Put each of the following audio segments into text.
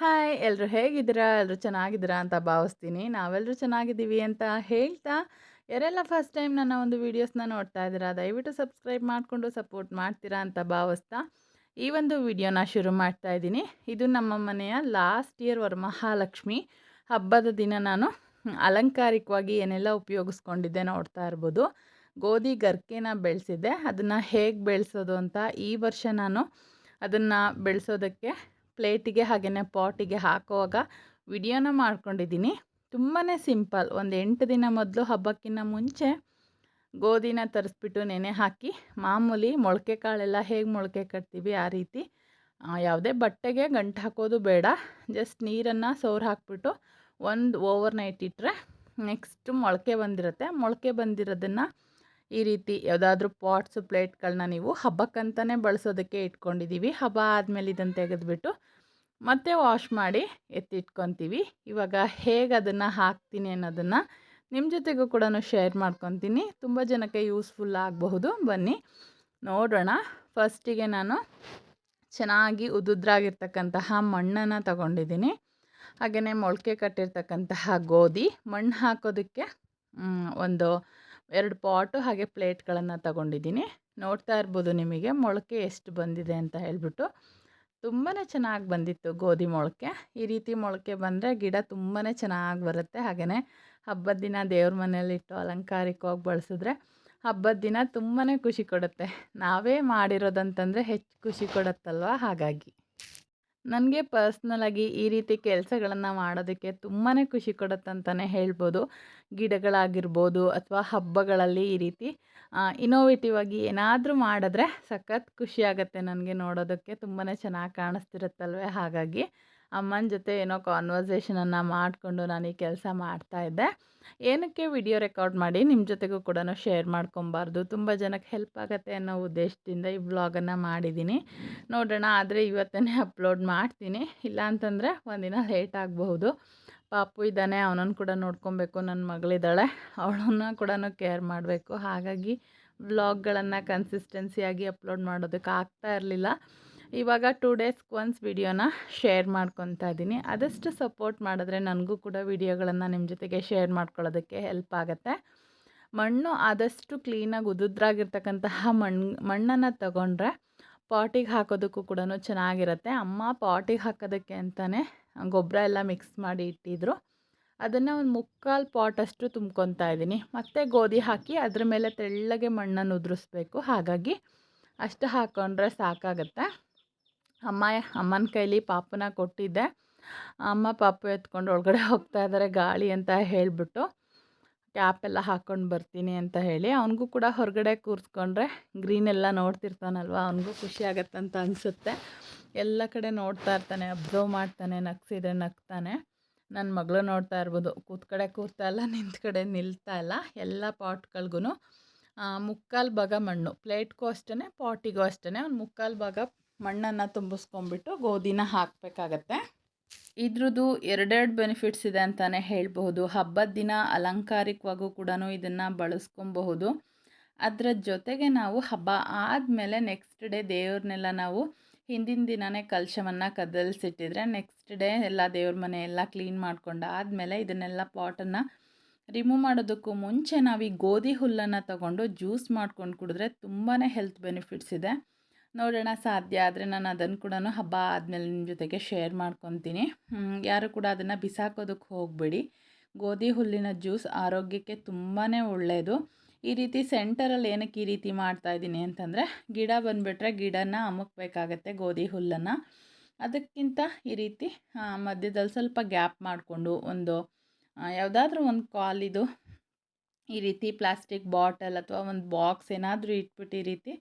Hi ಎಲ್ಲರೂ ಹೇಗಿದ್ದೀರಾ? ಎಲ್ಲರೂ ಚೆನ್ನಾಗಿದ್ದೀರಾ ಅಂತ ಭಾವಿಸ್ತೀನಿ. ನಾವೆಲ್ಲರೂ ಚೆನ್ನಾಗಿದ್ದೀವಿ ಅಂತ ಹೇಳ್ತಾ, ಯಾರೆಲ್ಲ ಫಸ್ಟ್ ಟೈಮ್ ನನ್ನ ಒಂದು ವೀಡಿಯೋಸ್ನ ನೋಡ್ತಾ ಇದ್ದೀರಾ, ದಯವಿಟ್ಟು ಸಬ್ಸ್ಕ್ರೈಬ್ ಮಾಡಿಕೊಂಡು ಸಪೋರ್ಟ್ ಮಾಡ್ತೀರಾ ಅಂತ ಭಾವಿಸ್ತಾ, ಈ ಒಂದು ವಿಡಿಯೋನ ಶುರು ಮಾಡ್ತಾ ಇದ್ದೀನಿ. ಇದು ನಮ್ಮ ಮನೆಯ ಲಾಸ್ಟ್ ಇಯರ್ ವರಮಹಾಲಕ್ಷ್ಮಿ ಹಬ್ಬದ ದಿನ ನಾನು ಅಲಂಕಾರಿಕವಾಗಿ ಏನೆಲ್ಲ ಉಪಯೋಗಿಸ್ಕೊಂಡಿದ್ದೆ ನೋಡ್ತಾ ಇರ್ಬೋದು. ಗೋಧಿ ಗರ್ಕೆನ ಬೆಳೆಸಿದ್ದೆ. ಅದನ್ನು ಹೇಗೆ ಬೆಳೆಸೋದು ಅಂತ ಈ ವರ್ಷ ನಾನು ಅದನ್ನು ಬೆಳೆಸೋದಕ್ಕೆ ಪ್ಲೇಟಿಗೆ ಹಾಗೆಯೇ ಪಾಟಿಗೆ ಹಾಕುವಾಗ ವಿಡಿಯೋನ ಮಾಡ್ಕೊಂಡಿದ್ದೀನಿ. ತುಂಬಾ ಸಿಂಪಲ್. ಒಂದು ಎಂಟು ದಿನ ಮೊದಲು ಹಬ್ಬಕ್ಕಿಂತ ಮುಂಚೆ ಗೋಧಿನ ತರಿಸ್ಬಿಟ್ಟು ನೆನೆ ಹಾಕಿ, ಮಾಮೂಲಿ ಮೊಳಕೆ ಕಾಳೆಲ್ಲ ಹೇಗೆ ಮೊಳಕೆ ಕಟ್ತೀವಿ ಆ ರೀತಿ ಯಾವುದೇ ಬಟ್ಟೆಗೆ ಗಂಟು ಹಾಕೋದು ಬೇಡ. ಜಸ್ಟ್ ನೀರನ್ನು ಸೋರು ಹಾಕ್ಬಿಟ್ಟು ಒಂದು ಓವರ್ ನೈಟ್ ಇಟ್ಟರೆ ನೆಕ್ಸ್ಟ್ ಮೊಳಕೆ ಬಂದಿರುತ್ತೆ. ಮೊಳಕೆ ಬಂದಿರೋದನ್ನು ಈ ರೀತಿ ಯಾವುದಾದ್ರೂ ಪಾಟ್ಸು ಪ್ಲೇಟ್ಗಳನ್ನ ನೀವು ಹಬ್ಬಕ್ಕಂತಲೇ ಬಳಸೋದಕ್ಕೆ ಇಟ್ಕೊಂಡಿದ್ದೀವಿ. ಹಬ್ಬ ಆದಮೇಲೆ ಇದನ್ನು ತೆಗೆದುಬಿಟ್ಟು ಮತ್ತೆ ವಾಶ್ ಮಾಡಿ ಎತ್ತಿಟ್ಕೊತೀವಿ. ಇವಾಗ ಹೇಗೆ ಅದನ್ನು ಹಾಕ್ತೀನಿ ಅನ್ನೋದನ್ನು ನಿಮ್ಮ ಜೊತೆಗೂ ಕೂಡ ಶೇರ್ ಮಾಡ್ಕೊತೀನಿ. ತುಂಬ ಜನಕ್ಕೆ ಯೂಸ್ಫುಲ್ ಆಗಬಹುದು. ಬನ್ನಿ, ನೋಡೋಣ. ಫಸ್ಟಿಗೆ ನಾನು ಚೆನ್ನಾಗಿ ಉದುದ್ರಾಗಿರ್ತಕ್ಕಂತಹ ಮಣ್ಣನ್ನು ತಗೊಂಡಿದ್ದೀನಿ. ಹಾಗೆಯೇ ಮೊಳಕೆ ಕಟ್ಟಿರ್ತಕ್ಕಂತಹ ಗೋಧಿ. ಮಣ್ಣು ಹಾಕೋದಕ್ಕೆ ಒಂದು ಎರಡು ಪಾಟು ಹಾಗೆ ಪ್ಲೇಟ್ಗಳನ್ನು ತಗೊಂಡಿದ್ದೀನಿ. ನೋಡ್ತಾ ಇರ್ಬೋದು ನಿಮಗೆ ಮೊಳಕೆ ಎಷ್ಟು ಬಂದಿದೆ ಅಂತ ಹೇಳ್ಬಿಟ್ಟು. ತುಂಬಾ ಚೆನ್ನಾಗಿ ಬಂದಿತ್ತು ಗೋಧಿ ಮೊಳಕೆ. ಈ ರೀತಿ ಮೊಳಕೆ ಬಂದರೆ ಗಿಡ ತುಂಬಾ ಚೆನ್ನಾಗಿ ಬರುತ್ತೆ. ಹಾಗೆಯೇ ಹಬ್ಬದ ದಿನ ದೇವ್ರ ಮನೆಯಲ್ಲಿಟ್ಟು ಅಲಂಕಾರಿಕವಾಗಿ ಬಳಸಿದ್ರೆ ಹಬ್ಬದ ದಿನ ತುಂಬಾ ಖುಷಿ ಕೊಡುತ್ತೆ. ನಾವೇ ಮಾಡಿರೋದಂತಂದರೆ ಹೆಚ್ಚು ಖುಷಿ ಕೊಡುತ್ತಲ್ವ? ಹಾಗಾಗಿ. ನನಗೆ ಪರ್ಸ್ನಲಾಗಿ ಈ ರೀತಿ ಕೆಲಸಗಳನ್ನು ಮಾಡೋದಕ್ಕೆ ತುಂಬಾ ಖುಷಿ ಕೊಡುತ್ತಂತಲೇ ಹೇಳ್ಬೋದು. ಗಿಡಗಳಾಗಿರ್ಬೋದು ಅಥವಾ ಹಬ್ಬಗಳಲ್ಲಿ ಈ ರೀತಿ ಇನೋವೇಟಿವ್ ಆಗಿ ಏನಾದರೂ ಮಾಡಿದ್ರೆ ಸಖತ್ ಖುಷಿ ನನಗೆ ನೋಡೋದಕ್ಕೆ. ತುಂಬಾ ಚೆನ್ನಾಗಿ ಕಾಣಿಸ್ತಿರುತ್ತಲ್ವೇ ಹಾಗಾಗಿ. ಅಮ್ಮನ ಜೊತೆ ಏನೋ ಕಾನ್ವರ್ಸೇಷನನ್ನು ಮಾಡಿಕೊಂಡು ನಾನು ಈ ಕೆಲಸ ಮಾಡ್ತಾ ಇದ್ದೆ. ಏನಕ್ಕೆ ವಿಡಿಯೋ ರೆಕಾರ್ಡ್ ಮಾಡಿ ನಿಮ್ಮ ಜೊತೆಗೂ ಕೂಡ ಶೇರ್ ಮಾಡ್ಕೊಬಾರ್ದು. ತುಂಬ ಜನಕ್ಕೆ ಹೆಲ್ಪ್ ಆಗುತ್ತೆ ಅನ್ನೋ ಉದ್ದೇಶದಿಂದ ಈ ವ್ಲಾಗನ್ನು ಮಾಡಿದ್ದೀನಿ ನೋಡೋಣ, ಆದರೆ ಇವತ್ತೇ ಅಪ್ಲೋಡ್ ಮಾಡ್ತೀನಿ. ಇಲ್ಲ ಅಂತಂದರೆ ಒಂದಿನ ಲೇಟ್ ಆಗಬಹುದು. ಪಾಪು ಇದ್ದಾನೆ, ಅವನನ್ನು ಕೂಡ ನೋಡ್ಕೊಬೇಕು. ನನ್ನ ಮಗಳಿದ್ದಾಳೆ, ಅವಳನ್ನ ಕೂಡ ಕೇರ್ ಮಾಡಬೇಕು. ಹಾಗಾಗಿ ವ್ಲಾಗ್ಗಳನ್ನು ಕನ್ಸಿಸ್ಟೆನ್ಸಿಯಾಗಿ ಅಪ್ಲೋಡ್ ಮಾಡೋದಕ್ಕೆ ಆಗ್ತಾ ಇರಲಿಲ್ಲ. ಇವಾಗ ಟೂ ಡೇಸ್ಗೆ ಒನ್ಸ್ ವಿಡಿಯೋನ ಶೇರ್ ಮಾಡ್ಕೊತಾ ಇದ್ದೀನಿ. ಆದಷ್ಟು ಸಪೋರ್ಟ್ ಮಾಡಿದ್ರೆ ನನಗೂ ಕೂಡ ವಿಡಿಯೋಗಳನ್ನು ನಿಮ್ಮ ಜೊತೆಗೆ ಶೇರ್ ಮಾಡ್ಕೊಳ್ಳೋದಕ್ಕೆ ಹೆಲ್ಪ್ ಆಗುತ್ತೆ. ಮಣ್ಣು ಆದಷ್ಟು ಕ್ಲೀನಾಗಿ ಉದುದ್ರಾಗಿರ್ತಕ್ಕಂತಹ ಮಣ್ಣು ಮಣ್ಣನ್ನು ತಗೊಂಡ್ರೆ ಪಾಟಿಗೆ ಹಾಕೋದಕ್ಕೂ ಕೂಡ ಚೆನ್ನಾಗಿರುತ್ತೆ. ಅಮ್ಮ ಪಾಟಿಗೆ ಹಾಕೋದಕ್ಕೆ ಅಂತಲೇ ಗೊಬ್ಬರ ಎಲ್ಲ ಮಿಕ್ಸ್ ಮಾಡಿ ಇಟ್ಟಿದ್ರು. ಅದನ್ನು ಒಂದು ಮುಕ್ಕಾಲು ಪಾಟಷ್ಟು ತುಂಬ್ಕೊತಾ ಇದ್ದೀನಿ. ಮತ್ತು ಗೋಧಿ ಹಾಕಿ ಅದ್ರ ಮೇಲೆ ತೆಳ್ಳಗೆ ಮಣ್ಣನ್ನು ಉದುರಿಸ್ಬೇಕು. ಹಾಗಾಗಿ ಅಷ್ಟು ಹಾಕ್ಕೊಂಡ್ರೆ ಸಾಕಾಗುತ್ತೆ. ಅಮ್ಮ, ಅಮ್ಮನ ಕೈಲಿ ಪಾಪನ ಕೊಟ್ಟಿದ್ದೆ. ಅಮ್ಮ ಪಾಪು ಎತ್ಕೊಂಡು ಒಳಗಡೆ ಹೋಗ್ತಾ ಇದ್ದಾರೆ ಗಾಳಿ ಅಂತ ಹೇಳಿಬಿಟ್ಟು. ಕ್ಯಾಪ್ ಎಲ್ಲ ಹಾಕ್ಕೊಂಡು ಬರ್ತೀನಿ ಅಂತ ಹೇಳಿ. ಅವನಿಗೂ ಕೂಡ ಹೊರಗಡೆ ಕೂರಿಸ್ಕೊಂಡ್ರೆ ಗ್ರೀನ್ ಎಲ್ಲ ನೋಡ್ತಿರ್ತಾನಲ್ವ, ಅವನಿಗೂ ಖುಷಿ ಆಗತ್ತಂತ ಅನಿಸುತ್ತೆ. ಎಲ್ಲ ಕಡೆ ನೋಡ್ತಾ ಇರ್ತಾನೆ ಅಬ್ಸರ್ವ್ ಮಾಡ್ತಾನೆ, ನಗ್ಸಿದ್ರೆ ನಗ್ತಾನೆ. ನನ್ನ ಮಗಳು ನೋಡ್ತಾ ಇರ್ಬೋದು. ಕೂತ್ ಕಡೆ ಕೂರ್ತಾ ಇಲ್ಲ ನಿಂತ ಕಡೆ ನಿಲ್ತಾ ಇಲ್ಲ, ಎಲ್ಲ ಪಾಟ್ಗಳಿಗೂ ಮುಕ್ಕಾಲು ಭಾಗ ಮಣ್ಣು. ಪ್ಲೇಟ್ಗೂ ಅಷ್ಟೇ ಪಾಟಿಗೂ ಅಷ್ಟೇ ಅವ್ನು ಮುಕ್ಕಾಲು ಭಾಗ ಮಣ್ಣನ್ನು ತುಂಬಿಸ್ಕೊಂಬಿಟ್ಟು ಗೋಧಿನ ಹಾಕಬೇಕಾಗತ್ತೆ. ಇದ್ರದ್ದು ಎರಡೆರಡು ಬೆನಿಫಿಟ್ಸ್ ಇದೆ ಅಂತಲೇ ಹೇಳಬಹುದು. ಹಬ್ಬದ ದಿನ ಅಲಂಕಾರಿಕವಾಗೂ ಕೂಡ ಇದನ್ನು ಬಳಸ್ಕೊಬಹುದು. ಅದರ ಜೊತೆಗೆ ನಾವು ಹಬ್ಬ ಆದಮೇಲೆ ನೆಕ್ಸ್ಟ್ ಡೇ ದೇವ್ರನ್ನೆಲ್ಲ ನಾವು ಹಿಂದಿನ ದಿನವೇ ಕಲಶವನ್ನು ಕದಲ್ಸಿಟ್ಟಿದ್ರೆ ನೆಕ್ಸ್ಟ್ ಡೇ ಎಲ್ಲ ದೇವ್ರ ಮನೆ ಎಲ್ಲ ಕ್ಲೀನ್ ಮಾಡ್ಕೊಂಡು ಆದಮೇಲೆ ಇದನ್ನೆಲ್ಲ ಪಾಟನ್ನು ರಿಮೂವ್ ಮಾಡೋದಕ್ಕೂ ಮುಂಚೆ ನಾವು ಈ ಗೋಧಿ ಹುಲ್ಲನ್ನು ತಗೊಂಡು ಜ್ಯೂಸ್ ಮಾಡ್ಕೊಂಡು ಕುಡಿದ್ರೆ ತುಂಬಾ ಹೆಲ್ತ್ ಬೆನಿಫಿಟ್ಸ್ ಇದೆ. ನೋಡೋಣ ಸಾಧ್ಯ ಆದರೆ ನಾನು ಅದನ್ನು ಕೂಡ ಹಬ್ಬ ಆದಮೇಲೆ ನಿಮ್ಮ ಜೊತೆಗೆ ಶೇರ್ ಮಾಡ್ಕೊತೀನಿ. ಯಾರು ಕೂಡ ಅದನ್ನು ಬಿಸಾಕೋದಕ್ಕೆ ಹೋಗಬೇಡಿ. ಗೋಧಿ ಹುಲ್ಲಿನ ಜ್ಯೂಸ್ ಆರೋಗ್ಯಕ್ಕೆ ತುಂಬಾ ಒಳ್ಳೆಯದು ಈ ರೀತಿ ಸೆಂಟರಲ್ಲಿ ಏನಕ್ಕೆ ಈ ರೀತಿ ಮಾಡ್ತಾ ಇದ್ದೀನಿ ಅಂತಂದರೆ ಗಿಡ ಬಂದುಬಿಟ್ರೆ ಗಿಡನ ಅಮುಕ್ಬೇಕಾಗತ್ತೆ ಗೋಧಿ ಹುಲ್ಲನ್ನು. ಅದಕ್ಕಿಂತ ಈ ರೀತಿ ಮಧ್ಯದಲ್ಲಿ ಸ್ವಲ್ಪ ಗ್ಯಾಪ್ ಮಾಡಿಕೊಂಡು ಒಂದು ಯಾವುದಾದ್ರೂ ಒಂದು ಕಾಲಿದು ಈ ರೀತಿ ಪ್ಲಾಸ್ಟಿಕ್ ಬಾಟಲ್ ಅಥವಾ ಒಂದು ಬಾಕ್ಸ್ ಏನಾದರೂ ಇಟ್ಬಿಟ್ಟು ಈ ರೀತಿ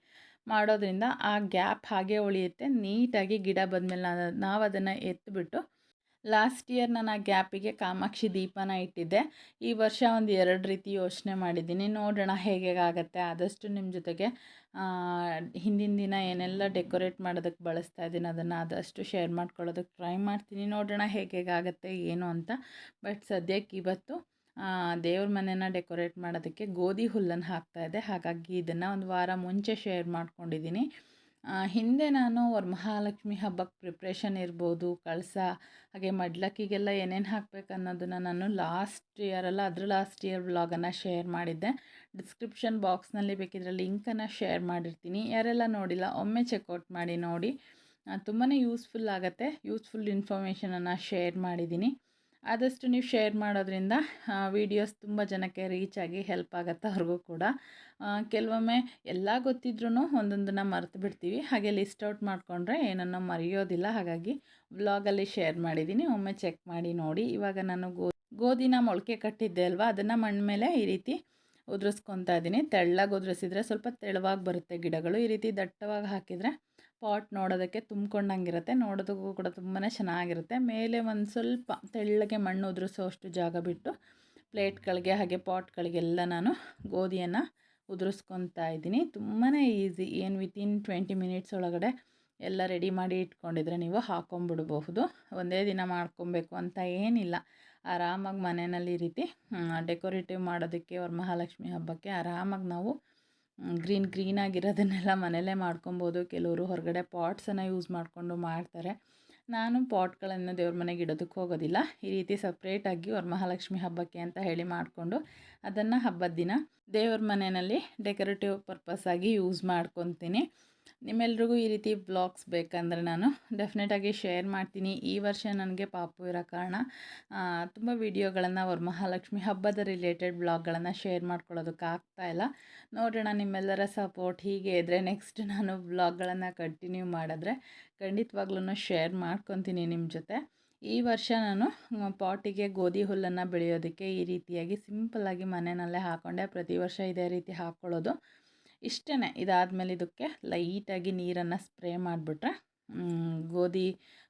ಮಾಡೋದ್ರಿಂದ ಆ ಗ್ಯಾಪ್ ಹಾಗೆ ಉಳಿಯುತ್ತೆ. ನೀಟಾಗಿ ಗಿಡ ಬಂದಮೇಲೆ ನಾವು ಅದನ್ನು ಎತ್ತಿಬಿಟ್ಟು ಲಾಸ್ಟ್ ಇಯರ್ ನಾನು ಆ ಗ್ಯಾಪಿಗೆ ಕಾಮಾಕ್ಷಿ ದೀಪನ ಇಟ್ಟಿದ್ದೆ. ಈ ವರ್ಷ ಒಂದು ಎರಡು ರೀತಿ ಯೋಚನೆ ಮಾಡಿದ್ದೀನಿ. ನೋಡೋಣ ಹೇಗೆ ಆಗುತ್ತೆ. ಆದಷ್ಟು ನಿಮ್ಮ ಜೊತೆಗೆ ಹಿಂದಿನ ದಿನ ಏನೆಲ್ಲ ಡೆಕೋರೇಟ್ ಮಾಡೋದಕ್ಕೆ ಬಳಸ್ತಾ ಇದ್ದೀನಿ ಅದನ್ನು ಆದಷ್ಟು ಶೇರ್ ಮಾಡ್ಕೊಳ್ಳೋದಕ್ಕೆ ಟ್ರೈ ಮಾಡ್ತೀನಿ. ನೋಡೋಣ ಹೇಗೆ ಆಗುತ್ತೆ, ಏನು ಅಂತ. ಬಟ್ ಸದ್ಯಕ್ಕೆ ಇವತ್ತು ದೇವ್ರ ಮನೆನ ಡೆಕೋರೇಟ್ ಮಾಡೋದಕ್ಕೆ ಗೋಧಿ ಹುಲ್ಲನ್ನು ಹಾಕ್ತಾಯಿದ್ದೆ ಹಾಗಾಗಿ ಇದನ್ನು ಒಂದು ವಾರ ಮುಂಚೆ ಶೇರ್ ಮಾಡ್ಕೊಂಡಿದ್ದೀನಿ. ಹಿಂದೆ ನಾನು ವರಮಹಾಲಕ್ಷ್ಮಿ ಹಬ್ಬಕ್ಕೆ ಪ್ರಿಪ್ರೇಷನ್ ಇರ್ಬೋದು, ಕಳಸ, ಹಾಗೆ ಮಡ್ಲಕ್ಕಿಗೆಲ್ಲ ಏನೇನು ಹಾಕ್ಬೇಕು ಅನ್ನೋದನ್ನು ನಾನು ಲಾಸ್ಟ್ ಇಯರಲ್ಲ ಅದ್ರ ಲಾಸ್ಟ್ ಇಯರ್ ವ್ಲಾಗನ್ನು ಶೇರ್ ಮಾಡಿದ್ದೆ. ಡಿಸ್ಕ್ರಿಪ್ಷನ್ ಬಾಕ್ಸ್ನಲ್ಲಿ ಬೇಕಿದ್ರೆ ಲಿಂಕನ್ನು ಶೇರ್ ಮಾಡಿರ್ತೀನಿ. ಯಾರೆಲ್ಲ ನೋಡಿಲ್ಲ, ಒಮ್ಮೆ ಚೆಕ್ಔಟ್ ಮಾಡಿ ನೋಡಿ. ತುಂಬಾ ಯೂಸ್ಫುಲ್ ಆಗುತ್ತೆ. ಯೂಸ್ಫುಲ್ ಇನ್ಫಾರ್ಮೇಷನನ್ನು ಶೇರ್ ಮಾಡಿದ್ದೀನಿ. ಆದಷ್ಟು ನೀವು ಶೇರ್ ಮಾಡೋದ್ರಿಂದ ವೀಡಿಯೋಸ್ ತುಂಬ ಜನಕ್ಕೆ ರೀಚ್ ಆಗಿ ಹೆಲ್ಪ್ ಆಗುತ್ತೆ ಅವ್ರಿಗೂ ಕೂಡ ಕೆಲವೊಮ್ಮೆ ಎಲ್ಲ ಗೊತ್ತಿದ್ರೂ ಒಂದೊಂದನ್ನು ಮರೆತು ಬಿಡ್ತೀವಿ. ಹಾಗೆ ಲಿಸ್ಟ್ ಔಟ್ ಮಾಡಿಕೊಂಡ್ರೆ ಏನನ್ನೋ ಮರೆಯೋದಿಲ್ಲ. ಹಾಗಾಗಿ ವ್ಲಾಗಲ್ಲಿ ಶೇರ್ ಮಾಡಿದ್ದೀನಿ ಒಮ್ಮೆ ಚೆಕ್ ಮಾಡಿ ನೋಡಿ. ಇವಾಗ ನಾನು ಗೋ, ಗೋಧಿನ ಮೊಳಕೆ ಕಟ್ಟಿದ್ದೆ ಅಲ್ವಾ? ಅದನ್ನು ಮಣ್ಣು ಮೇಲೆ ಈ ರೀತಿ ಉದುರಿಸ್ಕೊತಾ ಇದ್ದೀನಿ ತೆಳ್ಳಗೆ ಉದುರಿಸಿದ್ರೆ ಸ್ವಲ್ಪ ತೆಳುವಾಗಿ ಬರುತ್ತೆ ಗಿಡಗಳು. ಈ ರೀತಿ ದಟ್ಟವಾಗಿ ಹಾಕಿದರೆ ಪಾಟ್ ನೋಡೋದಕ್ಕೆ ತುಂಬ್ಕೊಂಡಂಗಿರುತ್ತೆ, ನೋಡೋದಕ್ಕೂ ಕೂಡ ತುಂಬಾ ಚೆನ್ನಾಗಿರುತ್ತೆ. ಮೇಲೆ ಒಂದು ಸ್ವಲ್ಪ ತೆಳ್ಳಗೆ ಮಣ್ಣು ಉದುರಿಸೋಷ್ಟು ಜಾಗ ಬಿಟ್ಟು ಪ್ಲೇಟ್ಗಳಿಗೆ ಹಾಗೆ ಪಾಟ್ಗಳಿಗೆಲ್ಲ ನಾನು ಗೋಧಿಯನ್ನು ಉದುರಿಸ್ಕೊತಾ ಇದ್ದೀನಿ. ತುಂಬಾ ಈಸಿ, ಏನು ವಿತಿನ್ ಟ್ವೆಂಟಿ ಮಿನಿಟ್ಸ್ ಒಳಗಡೆ ಎಲ್ಲ ರೆಡಿ ಮಾಡಿ ಇಟ್ಕೊಂಡಿದ್ರೆ ನೀವು ಹಾಕೊಂಬಿಡ್ಬಹುದು. ಒಂದೇ ದಿನ ಮಾಡ್ಕೊಬೇಕು ಅಂತ ಏನಿಲ್ಲ. ಆರಾಮಾಗಿ ಮನೆಯಲ್ಲಿ ರೀತಿ ಡೆಕೋರೇಟಿವ್ ಮಾಡೋದಕ್ಕೆ ವರಮಹಾಲಕ್ಷ್ಮಿ ಹಬ್ಬಕ್ಕೆ ಆರಾಮಾಗಿ ನಾವು ಗ್ರೀನ್ ಗ್ರೀನ್ ಆಗಿರೋದನ್ನೆಲ್ಲ ಮನೆಯಲ್ಲೇ ಮಾಡ್ಕೊಬೋದು. ಕೆಲವರು ಹೊರಗಡೆ ಪಾಟ್ಸನ್ನು ಯೂಸ್ ಮಾಡಿಕೊಂಡು ಮಾಡ್ತಾರೆ. ನಾನು ಪಾಟ್ಗಳನ್ನು ದೇವ್ರ ಮನೆಗೆ ಇಡೋದಕ್ಕೆ ಹೋಗೋದಿಲ್ಲ. ಈ ರೀತಿ ಸಪ್ರೇಟಾಗಿ ವರಮಹಾಲಕ್ಷ್ಮಿ ಹಬ್ಬಕ್ಕೆ ಅಂತ ಹೇಳಿ ಮಾಡಿಕೊಂಡು ಅದನ್ನು ಹಬ್ಬದ ದಿನ ದೇವ್ರ ಮನೆಯಲ್ಲಿ ಡೆಕೋರೇಟಿವ್ ಆಗಿ ಯೂಸ್ ಮಾಡ್ಕೊತೀನಿ. ನಿಮ್ಮೆಲ್ರಿಗೂ ಈ ರೀತಿ ಬ್ಲಾಗ್ಸ್ ಬೇಕಂದರೆ ನಾನು ಡೆಫಿನೆಟಾಗಿ ಶೇರ್ ಮಾಡ್ತೀನಿ. ಈ ವರ್ಷ ನನಗೆ ಪಾಪು ಇರೋ ಕಾರಣ ತುಂಬ ವೀಡಿಯೋಗಳನ್ನು ವರಮಹಾಲಕ್ಷ್ಮಿ ಹಬ್ಬದ ರಿಲೇಟೆಡ್ ಬ್ಲಾಗ್ಗಳನ್ನು ಶೇರ್ ಮಾಡ್ಕೊಳ್ಳೋದಕ್ಕೆ ಆಗ್ತಾ ಇಲ್ಲ. ನೋಡೋಣ, ನಿಮ್ಮೆಲ್ಲರ ಸಪೋರ್ಟ್ ಹೀಗೆ ಇದ್ದರೆ ನೆಕ್ಸ್ಟ್ ನಾನು ಬ್ಲಾಗ್ಗಳನ್ನು ಕಂಟಿನ್ಯೂ ಮಾಡಿದ್ರೆ ಖಂಡಿತವಾಗ್ಲೂ ಶೇರ್ ಮಾಡ್ಕೊತೀನಿ ನಿಮ್ಮ ಜೊತೆ. ಈ ವರ್ಷ ನಾನು ಪಾಟಿಗೆ ಗೋಧಿ ಹುಲ್ಲನ್ನು ಬೆಳೆಯೋದಕ್ಕೆ ಈ ರೀತಿಯಾಗಿ ಸಿಂಪಲ್ಲಾಗಿ ಮನೆಯಲ್ಲೇ ಹಾಕ್ಕೊಂಡೆ ಪ್ರತಿ ವರ್ಷ ಇದೇ ರೀತಿ ಹಾಕ್ಕೊಳ್ಳೋದು ಇಷ್ಟೇ ಇದಾದಮೇಲೆ ಇದಕ್ಕೆ ಲೈಟಾಗಿ ನೀರನ್ನು ಸ್ಪ್ರೇ ಮಾಡಿಬಿಟ್ರೆ ಗೋಧಿ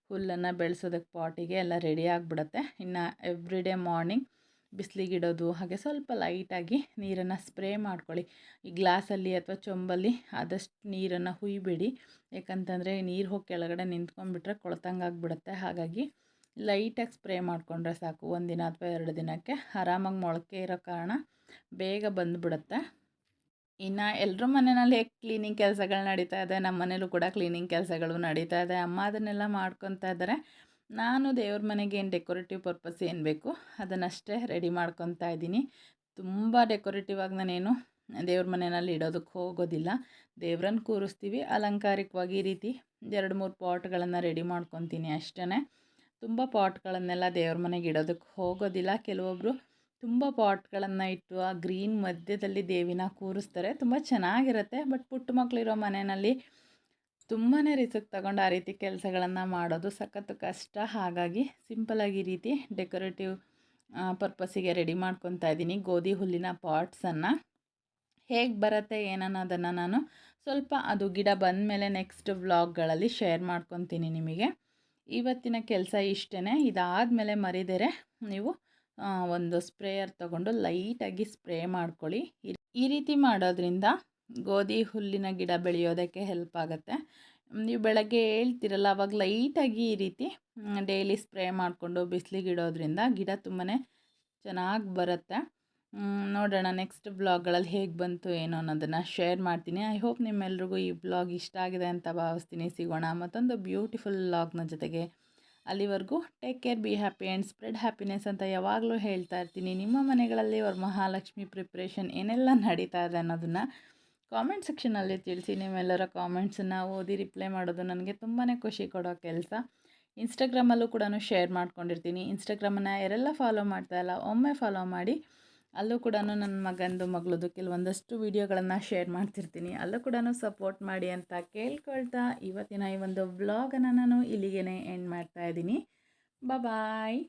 ಹುಲ್ಲನ್ನು ಬೆಳೆಸೋದಕ್ಕೆ ಪಾಟಿಗೆ ಎಲ್ಲ ರೆಡಿ ಆಗಿಬಿಡುತ್ತೆ. ಇನ್ನು ಎವ್ರಿ ಡೇ ಮಾರ್ನಿಂಗ್ ಬಿಸಿಲಿಗಿಡೋದು ಹಾಗೆ ಸ್ವಲ್ಪ ಲೈಟಾಗಿ ನೀರನ್ನು ಸ್ಪ್ರೇ ಮಾಡ್ಕೊಳ್ಳಿ. ಈ ಗ್ಲಾಸಲ್ಲಿ ಅಥವಾ ಚೊಂಬಲ್ಲಿ ಆದಷ್ಟು ನೀರನ್ನು ಹುಯ್ಬೇಡಿ. ಯಾಕಂತಂದರೆ ನೀರು ಹೋಗಿ ಕೆಳಗಡೆ ನಿಂತ್ಕೊಂಡ್ಬಿಟ್ರೆ ಕೊಳ್ತಂಗೆ ಆಗಿಬಿಡುತ್ತೆ. ಹಾಗಾಗಿ ಲೈಟಾಗಿ ಸ್ಪ್ರೇ ಮಾಡಿಕೊಂಡ್ರೆ ಸಾಕು. ಒಂದಿನ ಅಥವಾ ಎರಡು ದಿನಕ್ಕೆ ಆರಾಮಾಗಿ ಮೊಳಕೆ ಇರೋ ಕಾರಣ ಬೇಗ ಬಂದುಬಿಡುತ್ತೆ. ಇನ್ನು ಎಲ್ಲರ ಮನೆಯಲ್ಲಿ ಕ್ಲೀನಿಂಗ್ ಕೆಲಸಗಳು ನಡೀತಾ ಇದೆ. ನಮ್ಮ ಮನೇಲೂ ಕೂಡ ಕ್ಲೀನಿಂಗ್ ಕೆಲಸಗಳು ನಡೀತಾ ಇದೆ. ಅಮ್ಮ ಅದನ್ನೆಲ್ಲ ಮಾಡ್ಕೊತಾ ಇದ್ದಾರೆ. ನಾನು ದೇವ್ರ ಮನೆಗೆ ಏನು ಡೆಕೋರೇಟಿವ್ ಪರ್ಪಸ್ ಏನು ಬೇಕು ಅದನ್ನಷ್ಟೇ ರೆಡಿ ಮಾಡ್ಕೊತಾ ಇದ್ದೀನಿ. ತುಂಬ ಡೆಕೋರೇಟಿವ್ ಆಗಿ ನಾನೇನು ದೇವ್ರ ಮನೆಯಲ್ಲಿ ಇಡೋದಕ್ಕೆ ಹೋಗೋದಿಲ್ಲ. ದೇವ್ರನ್ನ ಕೂರಿಸ್ತೀವಿ. ಅಲಂಕಾರಿಕವಾಗಿ ಈ ರೀತಿ ಎರಡು ಮೂರು ಪಾಟ್ಗಳನ್ನು ರೆಡಿ ಮಾಡ್ಕೊತೀನಿ ಅಷ್ಟೇ ತುಂಬ ಪಾಟ್ಗಳನ್ನೆಲ್ಲ ದೇವ್ರ ಮನೆಗೆ ಇಡೋದಕ್ಕೆ ಹೋಗೋದಿಲ್ಲ. ಕೆಲವೊಬ್ಬರು ತುಂಬ ಪಾಟ್ಗಳನ್ನು ಇಟ್ಟು ಆ ಗ್ರೀನ್ ಮಧ್ಯದಲ್ಲಿ ದೇವಿನ ಕೂರಿಸ್ತಾರೆ. ತುಂಬ ಚೆನ್ನಾಗಿರುತ್ತೆ. ಬಟ್ ಪುಟ್ಟ ಮಕ್ಕಳಿರೋ ಮನೆಯಲ್ಲಿ ತುಂಬಾ ರಿಸಕ್ ತಗೊಂಡು ಆ ರೀತಿ ಕೆಲಸಗಳನ್ನು ಮಾಡೋದು ಸಖತ್ತು ಕಷ್ಟ. ಹಾಗಾಗಿ ಸಿಂಪಲಾಗಿ ಈ ರೀತಿ ಡೆಕೋರೇಟಿವ್ ಪರ್ಪಸ್ಸಿಗೆ ರೆಡಿ ಮಾಡ್ಕೊತಾ ಇದ್ದೀನಿ. ಗೋಧಿ ಹುಲ್ಲಿನ ಪಾಟ್ಸನ್ನು. ಹೇಗೆ ಬರುತ್ತೆ, ಏನನ್ನೋದನ್ನು ನಾನು ಸ್ವಲ್ಪ ಅದು ಗಿಡ ಬಂದ ಮೇಲೆ ನೆಕ್ಸ್ಟ್ ವ್ಲಾಗ್ಗಳಲ್ಲಿ ಶೇರ್ ಮಾಡ್ಕೊತೀನಿ ನಿಮಗೆ. ಇವತ್ತಿನ ಕೆಲಸ ಇಷ್ಟೇ ಇದಾದಮೇಲೆ ಮರಿದರೆ ನೀವು ಒಂದು ಸ್ಪ್ರೇಯರ್ ತಗೊಂಡು ಲೈಟಾಗಿ ಸ್ಪ್ರೇ ಮಾಡ್ಕೊಳ್ಳಿ. ಈ ರೀತಿ ಮಾಡೋದ್ರಿಂದ ಗೋಧಿ ಹುಲ್ಲಿನ ಗಿಡ ಬೆಳೆಯೋದಕ್ಕೆ ಹೆಲ್ಪ್ ಆಗುತ್ತೆ. ನೀವು ಬೆಳಗ್ಗೆ ಹೇಳ್ತಿರಲ್ಲ, ಅವಾಗ ಲೈಟಾಗಿ ಈ ರೀತಿ ಡೈಲಿ ಸ್ಪ್ರೇ ಮಾಡಿಕೊಂಡು ಬಿಸಿಲಿಗಿಡೋದ್ರಿಂದ ಗಿಡ ತುಂಬಾ ಚೆನ್ನಾಗಿ ಬರುತ್ತೆ. ನೋಡೋಣ ನೆಕ್ಸ್ಟ್ ಬ್ಲಾಗ್ಗಳಲ್ಲಿ ಹೇಗೆ ಬಂತು ಏನೋ ಅನ್ನೋದನ್ನು ಶೇರ್ ಮಾಡ್ತೀನಿ. ಐ ಹೋಪ್ ನಿಮ್ಮೆಲ್ರಿಗೂ ಈ ಬ್ಲಾಗ್ ಇಷ್ಟ ಆಗಿದೆ ಅಂತ ಭಾವಿಸ್ತೀನಿ. ಸಿಗೋಣ ಮತ್ತೊಂದು ಬ್ಯೂಟಿಫುಲ್ ಬ್ಲಾಗ್ನ ಜೊತೆಗೆ. ಅಲ್ಲಿವರೆಗೂ take care be happy and spread happiness ಅಂತ ಯಾವಾಗಲೂ ಹೇಳ್ತಾ ಇರ್ತೀನಿ. ನಿಮ್ಮ ಮನೆಗಳಲ್ಲಿ ಅವ್ರ ಮಹಾಲಕ್ಷ್ಮಿ ಪ್ರಿಪ್ರೇಷನ್ ಏನೆಲ್ಲ ನಡೀತಾ ಇದೆ ಅನ್ನೋದನ್ನು ಕಾಮೆಂಟ್ ಸೆಕ್ಷನಲ್ಲಿ ತಿಳಿಸಿ. ನಿಮ್ಮೆಲ್ಲರ ಕಾಮೆಂಟ್ಸನ್ನು ಓದಿ ರಿಪ್ಲೈ ಮಾಡೋದು ನನಗೆ ತುಂಬಾ ಖುಷಿ ಕೊಡೋ ಕೆಲಸ. ಇನ್ಸ್ಟಾಗ್ರಾಮಲ್ಲೂ ಕೂಡ ಶೇರ್ ಮಾಡ್ಕೊಂಡಿರ್ತೀನಿ. ಇನ್ಸ್ಟಾಗ್ರಾಮನ್ನು ಯಾರೆಲ್ಲ ಫಾಲೋ ಮಾಡ್ತಾ ಇಲ್ಲ, ಒಮ್ಮೆ ಫಾಲೋ ಮಾಡಿ. ಅಲ್ಲೂ ಕೂಡ ನನ್ನ ಮಗಂದು ಮಗಳದು ಕೆಲವೊಂದಷ್ಟು ವೀಡಿಯೋಗಳನ್ನು ಶೇರ್ ಮಾಡ್ತಿರ್ತೀನಿ. ಅಲ್ಲೂ ಕೂಡ ಸಪೋರ್ಟ್ ಮಾಡಿ ಅಂತ ಕೇಳ್ಕೊಳ್ತಾ ಇವತ್ತಿನ ಈ ಒಂದು ವ್ಲಾಗನ್ನು ನಾನು ಇಲ್ಲಿಗೆ ಎಂಡ್ ಮಾಡ್ತಾ ಇದ್ದೀನಿ. ಬಾಯ್